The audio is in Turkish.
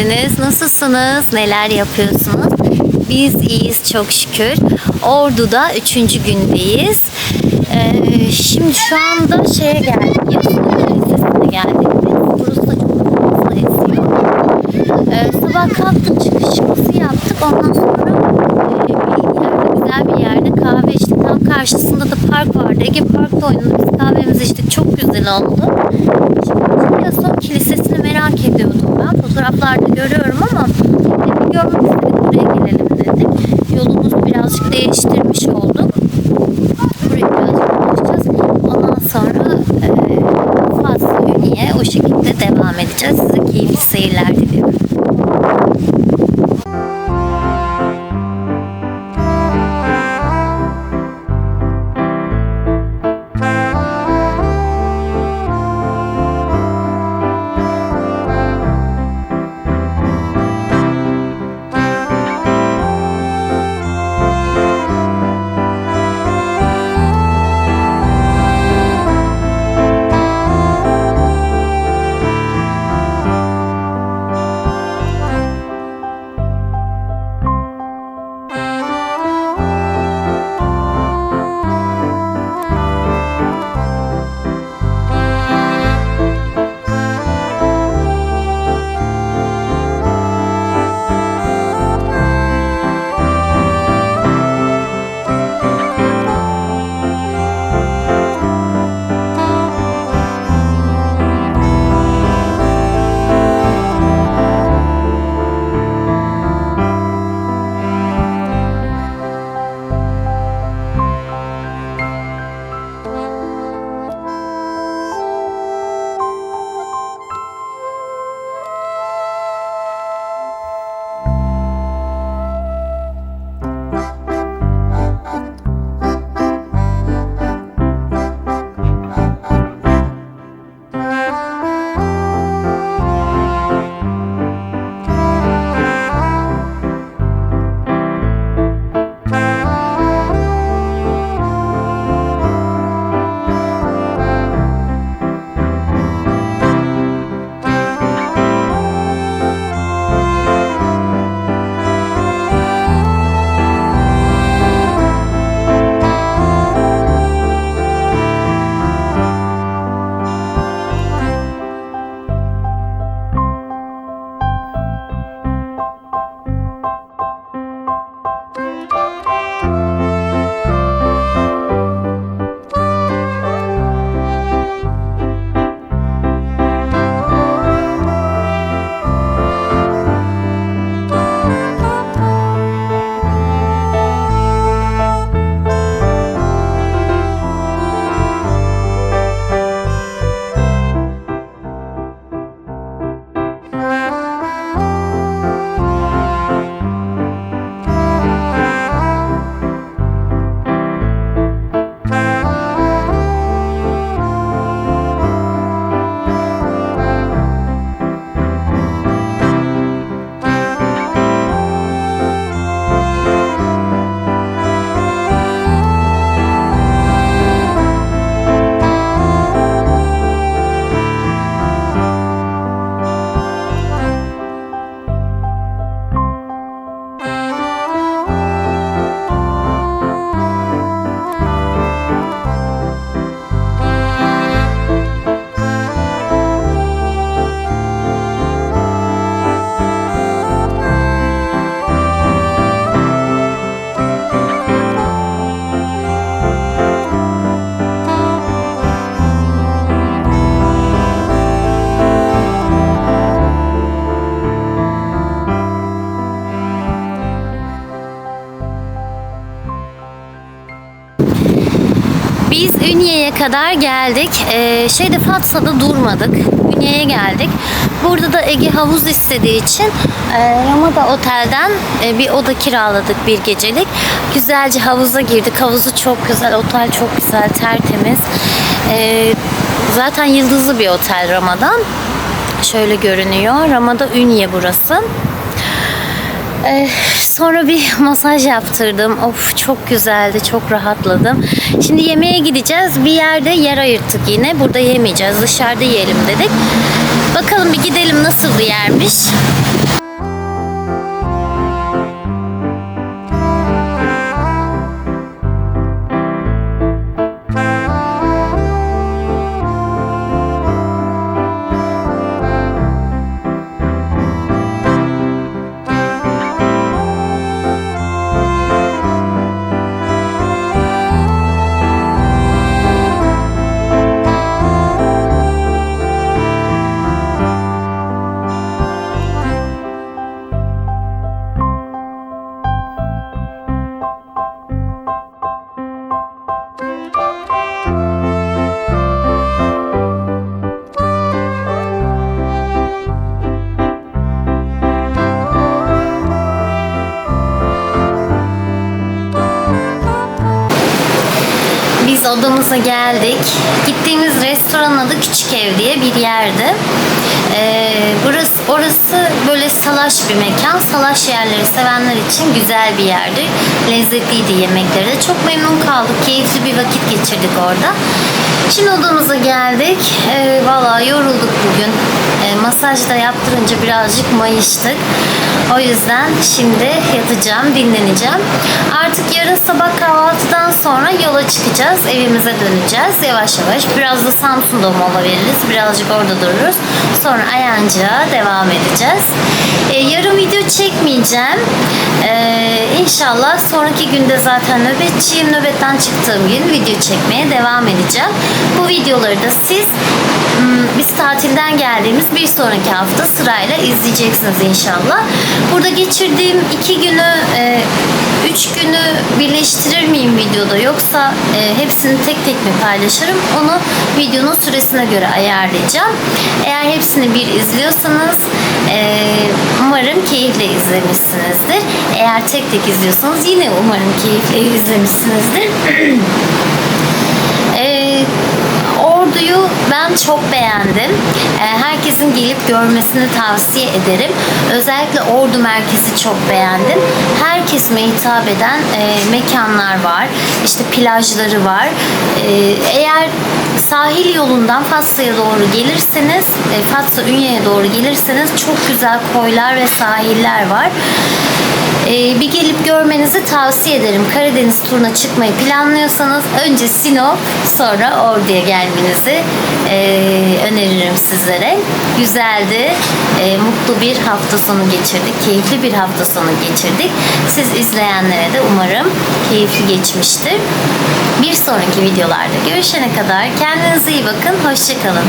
geldiniz. Nasılsınız? Neler yapıyorsunuz? Biz iyiyiz çok şükür. Ordu'da üçüncü gündeyiz. Ee, şimdi şu anda şeye geldik. Lisesi'ne geldik. Burası çok esiyor. Ee, sabah kalktık çıkış çıkışı yaptık. Ondan sonra e, bir yerde, güzel bir yerde kahve içtik. Tam karşısında da park vardı. Ege Park'ta oynadık. Biz kahvemizi içtik. Çok güzel oldu. Şimdi Yason Kilisesi'ni merak ediyordum. Fotoğraflarda görüyorum ama görmek istedik. Buraya gelelim dedik. Yolumuzu birazcık değiştirmiş olduk. Buraya birazcık dolaşacağız. Ondan sonra e, Fas Ünye'ye o şekilde devam edeceğiz. Size keyifli seyirler diliyorum. Ünye'ye kadar geldik. Ee, şeyde Fatsa'da durmadık. Ünye'ye geldik. Burada da Ege havuz istediği için e, Ramada Otel'den e, bir oda kiraladık bir gecelik. Güzelce havuza girdik. Havuzu çok güzel, otel çok güzel, tertemiz. Ee, zaten yıldızlı bir otel Rama'dan. Şöyle görünüyor. Ramada Ünye burası. Ee, sonra bir masaj yaptırdım. Of çok güzeldi, çok rahatladım. Şimdi yemeğe gideceğiz. Bir yerde yer ayırttık yine. Burada yemeyeceğiz, dışarıda yiyelim dedik. Bakalım bir gidelim nasıl bir yermiş. Odamıza geldik. Gittiğimiz restoranın adı Küçük Ev diye bir yerdi. Ee, burası orası böyle salaş bir mekan. Salaş yerleri sevenler için güzel bir yerdi. Lezzetliydi yemekleri. Çok memnun kaldık. Keyifli bir vakit geçirdik orada. Şimdi odamıza geldik. Ee, Valla yorulduk bugün. Ee, masaj da yaptırınca birazcık mayıştık. O yüzden şimdi yatacağım, dinleneceğim. Artık yarın sabah kahvaltıdan sonra yola çıkacağız. Evimize döneceğiz yavaş yavaş. Biraz da Samsun'da mola veririz. Birazcık orada dururuz. Sonra Ayancı'ya devam edeceğiz. Ee, yarın video çekmeyeceğim. Ee, inşallah sonraki günde zaten nöbetçiyim. Nöbetten çıktığım gün video çekmeye devam edeceğim. Bu videoları da siz hmm, biz tatilden geldiğimiz bir sonraki hafta sırayla izleyeceksiniz inşallah. Burada geçirdiğim iki günü, e, üç günü birleştirir miyim videoda yoksa e, hepsini tek tek mi paylaşırım? Onu videonun süresine göre ayarlayacağım. Eğer hepsini bir izliyorsanız e, umarım keyifle izlemişsinizdir. Eğer tek tek izliyorsanız yine umarım keyifle izlemişsinizdir. Ee, Ordu'yu ben çok beğendim. Ee, herkesin gelip görmesini tavsiye ederim. Özellikle Ordu merkezi çok beğendim. Her kesime hitap eden e, mekanlar var. İşte plajları var. Ee, eğer sahil yolundan Fatsa'ya doğru gelirseniz, e, Fatsa Ünye'ye doğru gelirseniz çok güzel koylar ve sahiller var. Ee, bir gelip görmenizi tavsiye ederim. Karadeniz turuna çıkmayı planlıyorsanız önce Sinop sonra Ordu'ya gelmenizi e, öneririm sizlere. Güzeldi. E, mutlu bir hafta sonu geçirdik. Keyifli bir hafta sonu geçirdik. Siz izleyenlere de umarım keyifli geçmiştir. Bir sonraki videolarda görüşene kadar kendinize iyi bakın. Hoşçakalın.